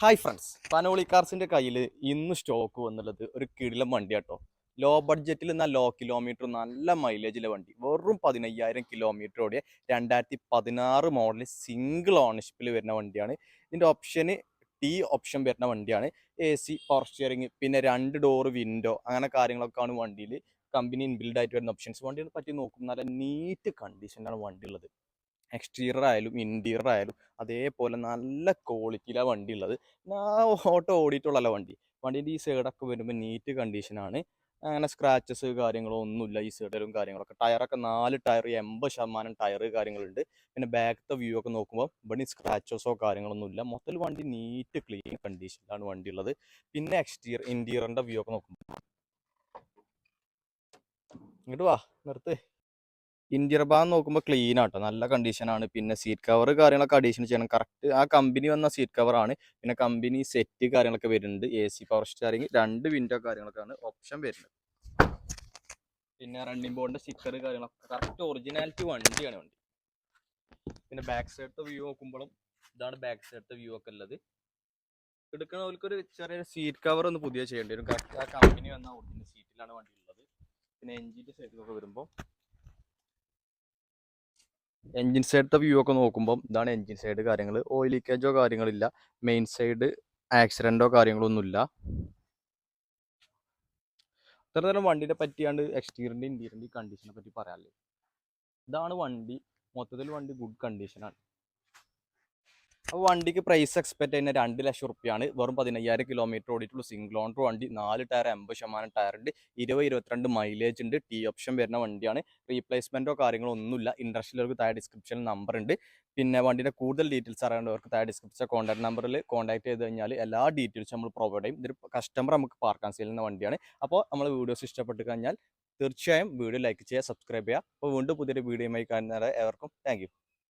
Hi friends Panoli കാർസിന്റെ കയ്യിൽ ഇന്ന് stock വന്നുള്ളത് ഒരു കിടിലം വണ്ടി കേട്ടോ ലോ ബഡ്ജറ്റിൽ നിന്നാൽ ലോ കിലോമീറ്റർ നല്ല മൈലേജിലെ വണ്ടി. വെറും പതിനയ്യായിരം കിലോമീറ്റർ ഓടിയ രണ്ടായിരത്തി പതിനാറ് മോഡൽ സിംഗിൾ ഓണർഷിപ്പിൽ വരുന്ന വണ്ടിയാണ്. ഇതിന്റെ ഓപ്ഷന് ടി ഓപ്ഷൻ വരുന്ന വണ്ടിയാണ്. എ സി പവർ പിന്നെ രണ്ട് ഡോർ വിൻഡോ അങ്ങനെ കാര്യങ്ങളൊക്കെ ആണ് വണ്ടിയിൽ കമ്പനി ഇൻബിൽഡ് ആയിട്ട് വരുന്ന ഓപ്ഷൻസ് വണ്ടിയെ പറ്റി നോക്കും നല്ല നീറ്റ് കണ്ടീഷനിലാണ് വണ്ടി ഉള്ളത്. എക്സ്റ്റീരിയർ ആയാലും ഇന്റീരിയർ ആയാലും അതേപോലെ നല്ല ക്വാളിറ്റിയിലാണ് വണ്ടി ഉള്ളത് ഞാൻ ഓട്ടോ ഓടിയിട്ടുള്ളല്ല വണ്ടി. വണ്ടീന്റെ ഈ സൈഡൊക്കെ വരുമ്പോൾ നീറ്റ് കണ്ടീഷനാണ് അങ്ങനെ സ്ക്രാച്ചസ് കാര്യങ്ങളോ ഒന്നുമില്ല ഈ സൈഡിലും കാര്യങ്ങളൊക്കെ. ടയറൊക്കെ നാല് ടയർ എൺപത് ശതമാനം ടയർ കാര്യങ്ങളുണ്ട്. പിന്നെ ബാക്കത്തെ വ്യൂ ഒക്കെ നോക്കുമ്പോൾ ഇവിടെ സ്ക്രാച്ചസോ കാര്യങ്ങളൊന്നും ഇല്ല. മൊത്തത്തിൽ വണ്ടി നീറ്റ് ക്ലീൻ കണ്ടീഷനിലാണ് വണ്ടി ഉള്ളത് പിന്നെ എക്സ്റ്റീരിയർ ഇന്റീരിയറിന്റെ വ്യൂ ഒക്കെ നോക്കുമ്പോൾ ഇങ്ങോട്ട് വാ നിർത്ത്. ഇന്ത്യർ ഭാഗം നോക്കുമ്പോൾ ക്ലീൻ ആട്ടോ. നല്ല കണ്ടീഷനാണ് പിന്നെ സീറ്റ് കവർ കാര്യങ്ങളൊക്കെ അഡീഷൻ ചെയ്യണം. കറക്റ്റ് ആ കമ്പനി വന്ന സീറ്റ് കവറാണ് പിന്നെ കമ്പനി സെറ്റ് കാര്യങ്ങളൊക്കെ വരുന്നുണ്ട്. എ സി പവർ സ്റ്റാറിങ് രണ്ട് വിൻഡോ കാര്യങ്ങളൊക്കെയാണ് ഓപ്ഷൻ വരുന്നത്. പിന്നെ റണ്ണിംഗ് ബോർഡിന്റെ സ്റ്റിക്കർ കാര്യങ്ങളൊക്കെ. കറക്റ്റ് ഒറിജിനാലിറ്റി വണ്ടിയാണ് വണ്ടി. പിന്നെ ബാക്ക് സൈഡത്തെ വ്യൂ നോക്കുമ്പോഴും ഇതാണ് ബാക്ക് സൈഡത്തെ വ്യൂ ഒക്കെ ഉള്ളത്. എടുക്കുന്നവർക്കൊരു ചെറിയ സീറ്റ് കവർ ഒന്ന് പുതിയ ചെയ്യേണ്ടി വരും. കറക്റ്റ് ആ കമ്പനി വന്ന ഒറിജിനൽ സീറ്റിലാണ് വണ്ടി ഉള്ളത്. പിന്നെ എഞ്ചിന്റെ സൈഡിലൊക്കെ വരുമ്പോൾ എൻജിൻ സൈഡത്തെ വ്യൂ ഒക്കെ നോക്കുമ്പോൾ ഇതാണ് എൻജിൻ സൈഡ് കാര്യങ്ങൾ ഓയിൽ ലീക്കേജോ കാര്യങ്ങളില്ല. മെയിൻ സൈഡ് ആക്സിഡന്റോ കാര്യങ്ങളൊന്നുമില്ല. ഇത്രതരം വണ്ടിനെ പറ്റിയാണ്ട് എക്സ്റ്റീരിയറിന്റെ ഇന്റീരിയറിന്റെ കണ്ടീഷനെ പറ്റി പറയാല്ലേ? ഇതാണ് വണ്ടി. മൊത്തത്തിൽ വണ്ടി ഗുഡ് കണ്ടീഷനാണ് അപ്പോൾ വണ്ടിക്ക് പ്രൈസ് എക്സ്പെക്ട് ചെയ്യുന്ന രണ്ട് ലക്ഷം റുപ്യാണ്. വെറും പതിനയ്യായിരം കിലോമീറ്റർ ഓടിയിട്ടുള്ള. സിംഗിൾ ഓണർ വണ്ടി നാല് ടയർ എൺപത് ശതമാനം ടയർ ഉണ്ട്. ഇരുപത് ഇരുപത്തിരണ്ട് മൈലേജ് ഉണ്ട്. ടി ഓപ്ഷൻ വരുന്ന വണ്ടിയാണ്. റീപ്ലേസ്മെന്റോ കാര്യങ്ങളോ ഒന്നുമില്ല. ഇൻഡസ്ട്രിയിലേക്ക് താഴെ ഡിസ്ക്രിപ്ഷനിൽ നമ്പർ ഉണ്ട്. പിന്നെ വണ്ടിയുടെ കൂടുതൽ ഡീറ്റെയിൽസ് അറിയേണ്ടവർക്ക് താഴെ ഡിസ്ക്രിപ്ഷൻ കോൺടാക്ട് നമ്പറിൽ കോൺടാക്ട് ചെയ്ത് കഴിഞ്ഞാൽ എല്ലാ ഡീറ്റെയിൽസും നമ്മൾ പ്രൊവൈഡ് ചെയ്യും. ഇതൊരു കസ്റ്റമർ നമുക്ക് പാർക്കാൻ ചെയ്യുന്ന വണ്ടിയാണ്. അപ്പോൾ നമ്മൾ വീഡിയോസ് ഇഷ്ടപ്പെട്ട് കഴിഞ്ഞാൽ തീർച്ചയായും വീഡിയോ ലൈക്ക് ചെയ്യുക സബ്സ്ക്രൈബ് ചെയ്യുക. അപ്പോൾ വീണ്ടും പുതിയൊരു ആയി കാണുന്നവരെ ഏവർക്കും താങ്ക്